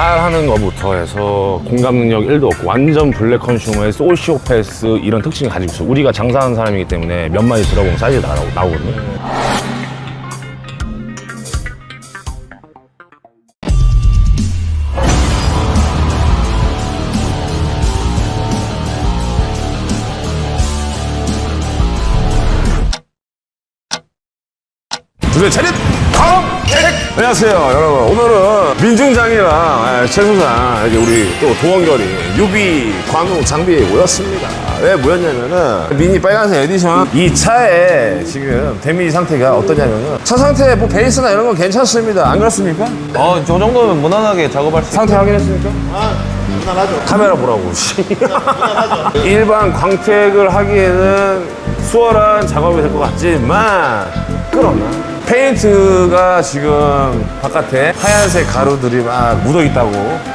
말하는 것부터 해서 공감 능력 1도 없고 완전 블랙 컨슈머의 소시오패스 이런 특징을 가지고 있어. 우리가 장사하는 사람이기 때문에 몇 마디 들어보면 사이즈 나오고, 나오거든요. 두대 차렷 컴택 안녕하세요 여러분 오늘은 민중장이랑 예, 최수장 이제 우리 또 도원결이 유비 관우 장비에 모였습니다 왜 모였냐면은 미니 빨간색 에디션 이 차에 지금 데미지 상태가 어떠냐면은 차 상태 뭐 베이스나 이런 건 괜찮습니다 안 그렇습니까? 어, 저 정도면 무난하게 작업할 수 상태 확인했습니까? 카메라 보라고. 씨. 일반 광택을 하기에는 수월한 작업이 될 것 같지만 끌었나? 페인트가 지금 바깥에 하얀색 가루들이 막 묻어 있다고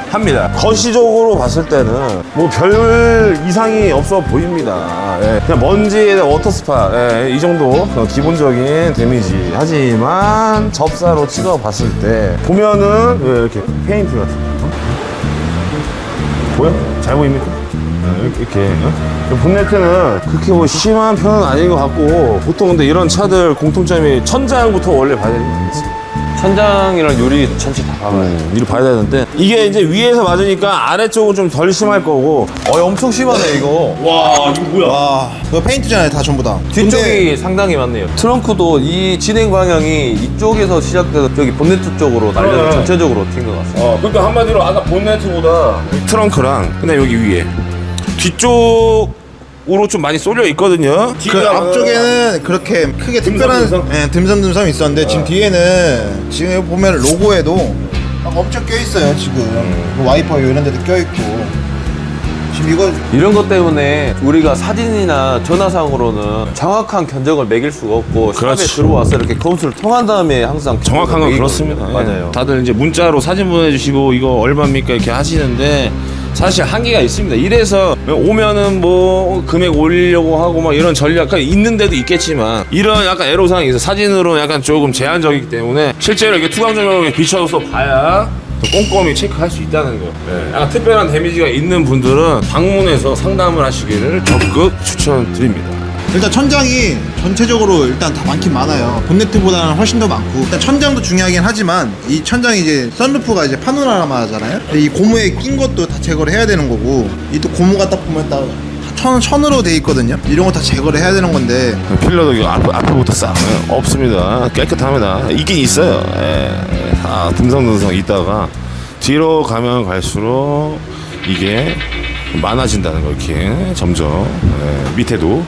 합니다. 거시적으로 봤을 때는 뭐 별 이상이 없어 보입니다. 예, 그냥 먼지에 워터스파 예, 이 정도 그 기본적인 데미지. 하지만 접사로 찍어 봤을 때 보면은 예, 이렇게 페인트 같은 거. 보여? 잘 보입니까? 네, 이렇게, 이렇게 어? 본네트는 그렇게 뭐 심한 편은 아닌 것 같고 보통 근데 이런 차들 공통점이 천장부터 원래 봐야 되는 거 있지 천장이랑 유리 전체 다 박아요. 음, 이를 봐야 되는데 이게 이제 위에서 맞으니까 아래쪽은 좀 덜 심할 거고 어, 엄청 심하네, 이거. 와 이거 뭐야 와, 이거 페인트잖아요, 다 전부 다. 뒤쪽이 근데 상당히 많네요. 트렁크도 이 진행 방향이 이쪽에서 시작돼서 저기 본네트 쪽으로 날려서 네. 전체적으로 튄 것 같습니다. 어, 그러니까 한마디로 아까 본네트보다 트렁크랑 그다음 여기 위에 뒤쪽으로 좀 많이 쏠려 있거든요 그 앞쪽에는 그렇게 크게 특별한 듬성듬성? 예, 듬성듬성이 있었는데 지금 뒤에는 지금 여기 보면 로고에도 막 엄청 껴 있어요, 지금. 뭐 와이퍼 이런 데도 껴 있고. 지금 이거 이런 것 때문에 우리가 사진이나 전화상으로는 정확한 견적을 매길 수가 없고 샵에 그렇지. 들어와서 이렇게 검수를 통한 다음에 항상 정확한 건 매기거든요. 그렇습니다. 예. 맞아요. 다들 이제 문자로 사진 보내주시고 이거 얼마입니까 이렇게 하시는데 사실 한계가 있습니다. 이래서 오면은 뭐 금액 올리려고 하고 막 이런 전략이 있는 데도 있겠지만 이런 약간 애로사항이 있어. 사진으로 약간 조금 제한적이기 때문에 실제로 이렇게 투광 조명에 비춰서 봐야 더 꼼꼼히 체크할 수 있다는 거. 예. 약간 특별한 데미지가 있는 분들은 방문해서 상담을 하시기를 적극 추천드립니다. 일단 천장이 전체적으로 일단 다 많긴 많아요. 본네트보다는 훨씬 더 많고. 일단 천장도 중요하긴 하지만 이 천장이 이제 썬루프가 이제 파노라마잖아요. 이 고무에 낀 것도 다 제거를 해야 되는 거고 이 또 고무가 딱 보면 딱 천, 천으로 돼 있거든요. 이런 거 다 제거를 해야 되는 건데 필러도 앞, 앞에부터 싹 예, 없습니다. 깨끗합니다. 있긴 있어요. 예, 아, 듬성듬성 있다가 뒤로 가면 갈수록 이게 많아진다는 거 이렇게 점점 예, 밑에도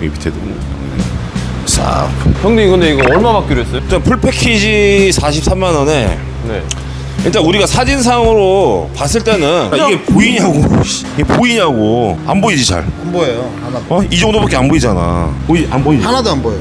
여기 밑에도 예, 싹 형님 근데 이거 얼마 받기로 했어요? 일단 풀 패키지 43만 원에 네. 일단 우리가 사진상으로 봤을 때는 이게 보이냐고 씨, 이게 보이냐고 안 보이지 잘 안 보여요. 하나 어? 이 정도밖에 안 보이잖아 보이 안 보이지 하나도 안 보여.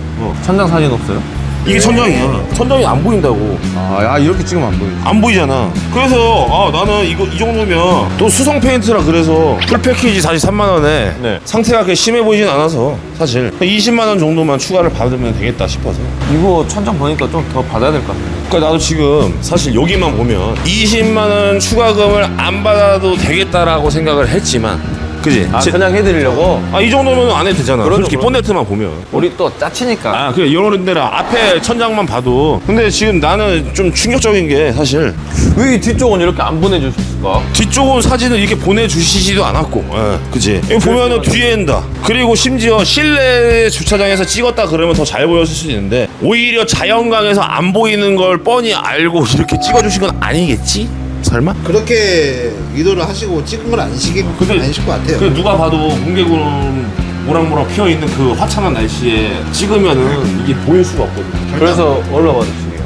천장 사진 없어요? 이게 천장이야 천장이 안 보인다고 아, 야, 이렇게 찍으면 안 보이지. 안 보이잖아. 그래서 아 나는 이거 이 정도면 또 수성 페인트라 그래서 풀 패키지 43만 원에 네. 상태가 그렇게 심해 보이진 않아서 사실 20만 원 정도만 추가를 받으면 되겠다 싶어서. 이거 천장 보니까 좀 더 받아야 될 것 같아요. 그러니까 나도 지금 사실 여기만 보면 20만 원 추가금을 안 받아도 되겠다라고 생각을 했지만, 그지? 아, 제- 그냥 해드리려고? 아, 이 정도면 안 해도 되잖아. 그렇죠, 솔직히 그렇죠. 본네트만 보면. 우리 또 짜치니까. 아, 그래, 이런 데라 앞에 천장만 봐도. 근데 지금 나는 좀 충격적인 게 사실 왜 이 뒤쪽은 이렇게 안 보내주셨을까? 뒤쪽은 사진을 이렇게 보내주시지도 않았고, 예, 그지? 여기 보면은 뒤에인다. 그리고 심지어 실내 주차장에서 찍었다 그러면 더 잘 보였을 수 있는데, 오히려 자연광에서 안 보이는 걸 뻔히 알고 이렇게 찍어주신 건 아니겠지? 설마? 그렇게 의도를 하시고 찍은 건 아니시긴 근데- 아니실 것 같아요. 그 누가 봐도 문개구름 모락모락 피어 있는 그 화창한 날씨에 찍으면은 이게 보일 수가 없거든요. 그래서 얼마 받으시게요?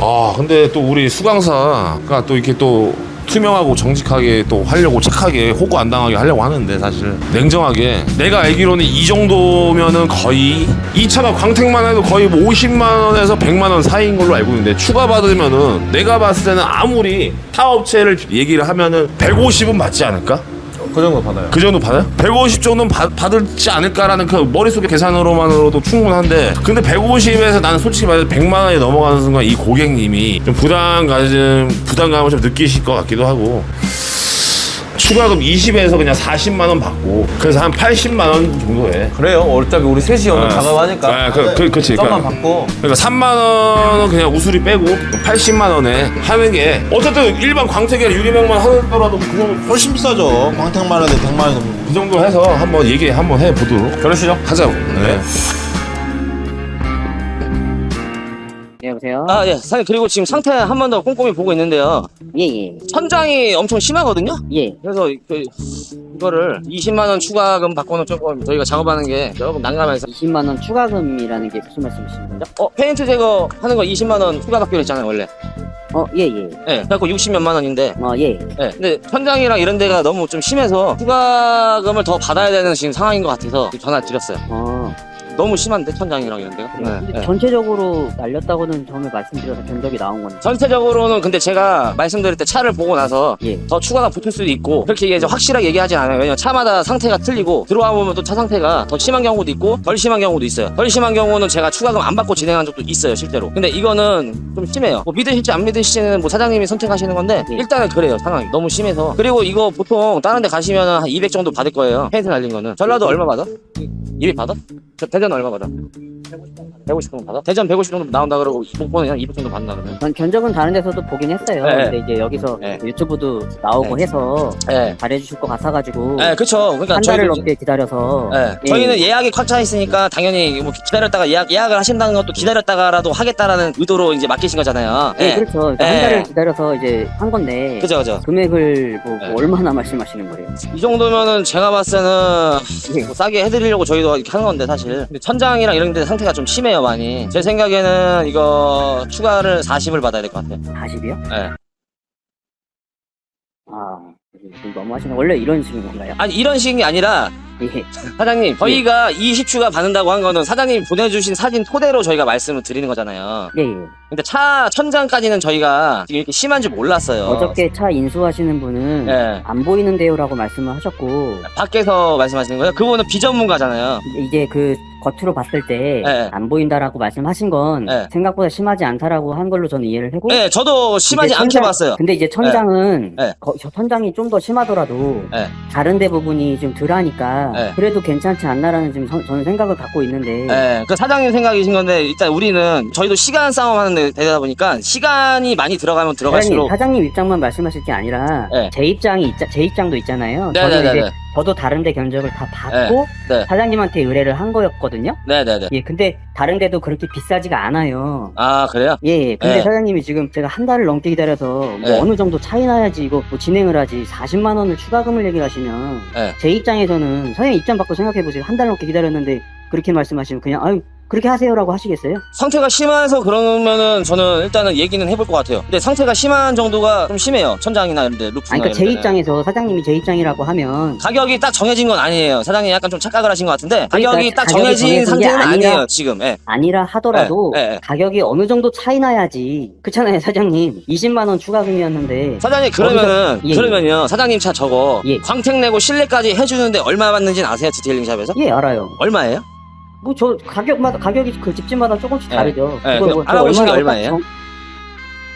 아 근데 또 우리 수강사가 또 이렇게 또 투명하고 정직하게 또 하려고 착하게 호구 안 당하게 하려고 하는데 사실 냉정하게 내가 알기로는 이 정도면은 거의 이 차가 광택만 해도 거의 뭐 50만 원에서 100만 원 사이인 걸로 알고 있는데 추가 받으면은 내가 봤을 때는 아무리 타 업체를 얘기를 하면은 150은 맞지 않을까? 그 정도 받아요. 그 정도 받아요? 150 정도는 받, 받을지 않을까라는 그 머릿속에 계산으로만으로도 충분한데 근데 150에서 나는 솔직히 말해서 100만 원이 넘어가는 순간 이 고객님이 좀 부담 가좀 부담감을 좀 느끼실 것 같기도 하고 추가금 20에서 그냥 40만 원 받고 그래서 한 80만 원 정도에 그래요. 어차피 우리 셋이 오늘 작업하니까. 아, 그, 그, 그치. 썸만 그러니까, 받고. 그러니까 3만 원은 그냥 우수리 빼고 80만 원에 하는 게 어쨌든 일반 광택이나 유리병만 하더라도 그 정도, 훨씬 비싸죠. 광택만 해도 100만 원 넘는 그 정도 해서 한번 얘기 한번 해보도록 그러시죠. 하자고. 네. 여보세요? 아, 예. 사장님, 그리고 지금 상태 한 번 더 꼼꼼히 보고 있는데요. 예, 예. 천장이 엄청 심하거든요? 예. 그래서 그, 이거를 20만원 추가금 받고는 조금 저희가 작업하는 게 조금 난감해서. 20만원 추가금이라는 게 무슨 말씀이시는 거죠? 어, 페인트 제거 하는 거 20만원 추가 받기로 했잖아요, 원래. 어, 예, 예. 예. 그래갖고 60몇만 원인데. 어, 예. 예. 근데 천장이랑 이런 데가 너무 좀 심해서 추가금을 더 받아야 되는 지금 상황인 것 같아서 전화 드렸어요. 어. 너무 심한데, 천장이랑 이런 데가? 근데 예. 전체적으로 날렸다고는 처음에 말씀드려서 견적이 나온 건데. 전체적으로는 근데 제가 말씀드릴 때 차를 보고 나서 예. 더 추가가 붙을 수도 있고 그렇게 이제 확실하게 얘기하진 않아요 왜냐면 차마다 상태가 틀리고 들어와 보면 또 차 상태가 더 심한 경우도 있고 덜 심한 경우도 있어요 덜 심한 경우는 제가 추가금 안 받고 진행한 적도 있어요 실제로 근데 이거는 좀 심해요 뭐 믿으실지 안 믿으실지는 뭐 사장님이 선택하시는 건데 예. 일단은 그래요 상황이 너무 심해서 그리고 이거 보통 다른 데 가시면 한 200 정도 받을 거예요 페인트 날린 거는 전라도 얼마 받아? 200 받아? 저 대전 얼마 받아? 150 정도 받아? 대전 150 정도 나온다 그러고 목포는 한200 정도 받나 그러면 전 견적은 다른 데서도 보긴 했어요. 네. 근데 이제 여기서 네. 유튜브도 나오고 네. 해서 예. 잘해주실 것 같아가지고. 네, 그쵸. 그러니까 한 달을 저희도 넘게 기다려서. 네. 예. 저희는 예약이 꽉 차 있으니까 당연히 뭐 기다렸다가 예약, 예약을 하신다는 것도 기다렸다가라도 하겠다라는 의도로 이제 맡기신 거잖아요. 예, 예. 그렇죠. 그러니까 예. 한 달을 기다려서 이제 한 건데. 그죠, 그죠. 금액을 뭐, 뭐 네. 얼마나 말씀하시는 거예요? 이 정도면은 제가 봤을 때는 뭐 싸게 해드리려고 저희도 이렇게 하는 건데 사실. 근데 천장이랑 이런 데 상태가 좀 심해요, 많이. 제 생각에는 이거 추가를 40을 받아야 될 것 같아요. 40이요? 네. 아, 좀 너무 하시네. 원래 이런 식인 건가요? 아니, 이런 식이 아니라 예. 사장님, 저희가 20추가 받는다고 한 거는 사장님 보내주신 사진 토대로 저희가 말씀을 드리는 거잖아요. 예, 예. 근데 차 천장까지는 저희가 지금 이렇게 심한 줄 몰랐어요. 어저께 차 인수하시는 분은 예. 안 보이는데요라고 말씀을 하셨고 밖에서 말씀하시는 거예요? 그분은 비전문가잖아요. 이제 그 겉으로 봤을 때안 예. 보인다라고 말씀하신 건 예. 생각보다 심하지 않다라고 한 걸로 저는 이해를 하고 네, 저도 심하지 이제 않게 천장- 봤어요. 근데 이제 천장은 예. 거- 저 천장이 좀 더 심하더라도 예. 다른 데 부분이 좀 덜하니까 예. 그래도 괜찮지 않나라는 지금 선- 저는 생각을 갖고 있는데 네, 그 사장님 생각이신 건데 일단 우리는 저희도 시간 싸움 하는 데 되다 보니까 시간이 많이 들어가면 사장님, 들어갈수록 사장님 입장만 말씀하실 게 아니라 예. 제 입장이 있자, 제 입장도 있잖아요. 네, 저는 네, 네, 이제 네. 저도 다른 데 견적을 다 받고 네. 사장님한테 의뢰를 한 거였거든요. 네, 네, 네. 예, 근데 다른 데도 그렇게 비싸지가 않아요. 아, 그래요? 예, 예. 근데 네. 사장님이 지금 제가 한 달을 넘게 기다려서 뭐 네. 어느 정도 차이 나야지 이거 뭐 진행을 하지 40만 원을 추가금을 얘기를 하시면 네. 제 입장에서는 사장님 입장 받고 생각해 보세요. 한 달 넘게 기다렸는데 그렇게 말씀하시면 그냥 아유 그렇게 하세요라고 하시겠어요? 상태가 심해서 그러면은 저는 일단은 얘기는 해볼 것 같아요. 근데 상태가 심한 정도가 좀 심해요. 천장이나 이런 데, 루프나 아니 그러니까 제 이런 데는. 입장에서 사장님이 제 입장이라고 하면 가격이 딱 정해진 건 아니에요. 사장님 약간 좀 착각을 하신 것 같은데 그러니까 가격이 딱 가격이 정해진 정해진 게 상태는 아니라- 아니에요. 지금. 예. 아니라 하더라도 네, 네. 가격이 어느 정도 차이 나야지 그렇잖아요 사장님 20만 원 추가금이었는데 사장님 그러면은 예, 예. 그러면요 사장님 차 저거 예. 광택 내고 실내까지 해주는데 얼마 받는지는 아세요 디테일링 샵에서? 예 알아요 얼마예요? 뭐 저 가격마다 가격이 그 집집마다 조금씩 네. 다르죠 네, 그걸 그뭐 제가 알아보신 게 얼마예요? 정-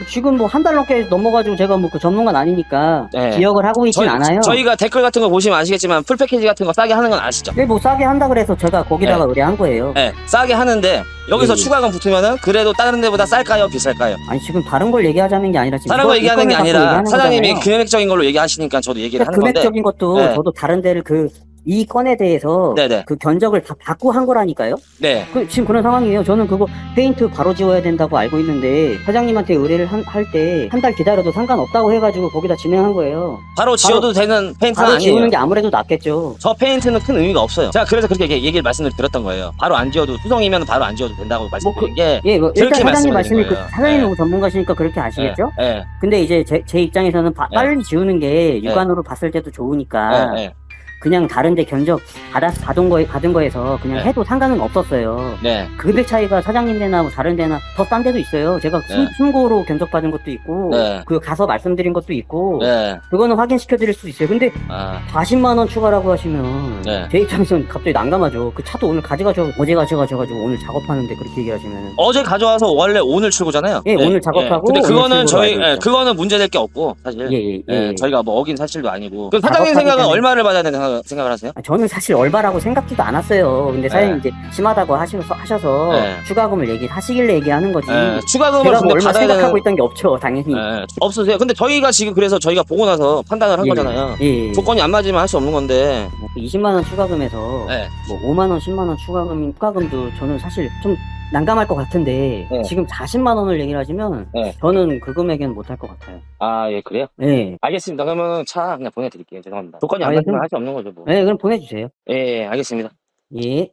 지금 뭐 한 달 넘게 넘어가지고 제가 뭐 그 전문가는 아니니까 네. 기억을 하고 있진 않아요 저희가 댓글 같은 거 보시면 아시겠지만 풀 패키지 같은 거 싸게 하는 건 아시죠? 네, 뭐 싸게 한다 그래서 제가 거기다가 의뢰한 거예요 네, 싸게 하는데 여기서 예, 예. 추가금 붙으면은 그래도 다른 데보다 쌀까요, 비쌀까요? 아니 지금 다른 걸 얘기하자는 게 아니라 지금 다른 이거- 거 얘기하는 게 갖고 아니라 얘기하는 사장님이 거잖아요. 금액적인 걸로 얘기하시니까 저도 얘기를 하는 건데 금액적인 것도 네. 저도 다른 데를 그 이 건에 대해서 네네. 그 견적을 다 받고 한 거라니까요. 네. 그 지금 그런 상황이에요. 저는 그거 페인트 바로 지워야 된다고 알고 있는데 사장님한테 의뢰를 할 때 한 달 기다려도 상관없다고 해가지고 거기다 진행한 거예요. 바로 지워도 되는 페인트는 바로 아니에요. 지우는 게 아무래도 낫겠죠. 저 페인트는 큰 의미가 없어요. 제가 그래서 그렇게 얘기- 얘기를 말씀을 드렸던 거예요. 바로 안 지워도 수성이면 바로 안 지워도 된다고 말씀드린 게 예, 뭐 일단 그렇게 사장님 말씀이 드린 그 거예요. 사장님 네. 너무 전문가시니까 그렇게 아시겠죠? 예, 예, 근데 이제 제, 제 입장에서는 바- 네. 빨리 지우는 게 육안으로 봤을 때도 좋으니까 예, 예. 그냥 다른데 견적 받아 받은 거에 받은 거에서 그냥 네. 해도 상관은 없었어요. 네. 금액 차이가 사장님 데나 뭐 다른 데나 더 싼 데도 있어요. 제가 네. 순, 고로 견적 받은 것도 있고 네. 그 가서 말씀드린 것도 있고 네. 그거는 확인시켜 드릴 수 있어요. 근데 아. 40만 원 추가라고 하시면 네. 제 입장에서는 갑자기 난감하죠. 그 차도 오늘 가져가죠. 어제 가져가셔가지고 오늘 작업하는데 그렇게 얘기하시면 어제 가져와서 원래 오늘 출고잖아요. 예, 오늘 작업하고 근데 오늘 그거는 출고로 저희 알고 예, 있죠. 그거는 문제될 게 없고 사실. 예, 예, 예. 예, 저희가 뭐 어긴 사실도 아니고. 그럼 사장님 작업하기 생각은 전에- 얼마를 받아야 되는 생각- 생각을 하세요? 아, 저는 사실 얼마라고 생각지도 않았어요. 근데 사장님 네. 이제 심하다고 하시면서 하셔서 네. 추가금을 얘기하시길래 얘기하는 거지. 예, 추가금을 제가 뭐 근데 얼마 받아야 생각하고 되는 있던 게 없죠, 당연히. 예, 없으세요. 근데 저희가 지금 그래서 저희가 보고 나서 판단을 한 예, 거잖아요. 예, 예. 조건이 안 맞으면 할 수 없는 건데. 20만 원 추가금에서 예. 뭐 5만 원, 10만 원 추가금 추가금도 저는 사실 좀 난감할 것 같은데 네. 지금 40만 원을 얘기를 하시면 네. 저는 그 금액에는 못할 것 같아요. 아, 예, 그래요? 네. 알겠습니다. 그러면 차 그냥 보내드릴게요. 죄송합니다. 조건이 안 아니, 맞으면 그럼- 할수 없는 거죠, 뭐. 네, 그럼 보내주세요. 예, 예, 알겠습니다. 예.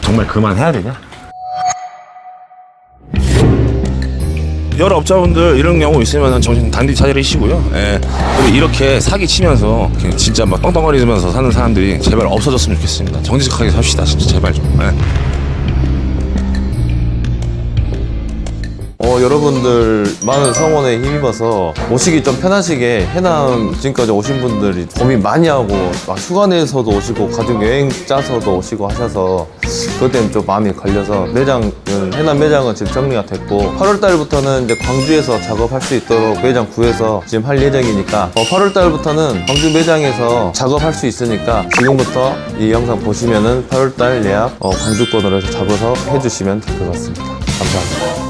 정말 그만해야 되냐? 여러 업자분들 이런 경우 있으면 정신 단디 차리시고요. 예. 그리고 이렇게 사기 치면서 진짜 막 떵떵거리면서 사는 사람들이 제발 없어졌으면 좋겠습니다. 정직하게 삽시다, 진짜 제발 좀. 예. 어, 여러분들 많은 성원에 힘입어서 오시기 좀 편하시게 해남 지금까지 오신 분들이 고민 많이 하고 막 휴가 내서도 오시고 가족 여행 짜서도 오시고 하셔서 그것 때문에 좀 마음이 걸려서 매장은 해남 매장은 지금 정리가 됐고 8월 달부터는 이제 광주에서 작업할 수 있도록 매장 구해서 지금 할 예정이니까 8월 달부터는 광주 매장에서 작업할 수 있으니까 지금부터 이 영상 보시면은 8월 달 예약 어, 광주권으로 해서 잡아서 해주시면 될 것 같습니다. 감사합니다.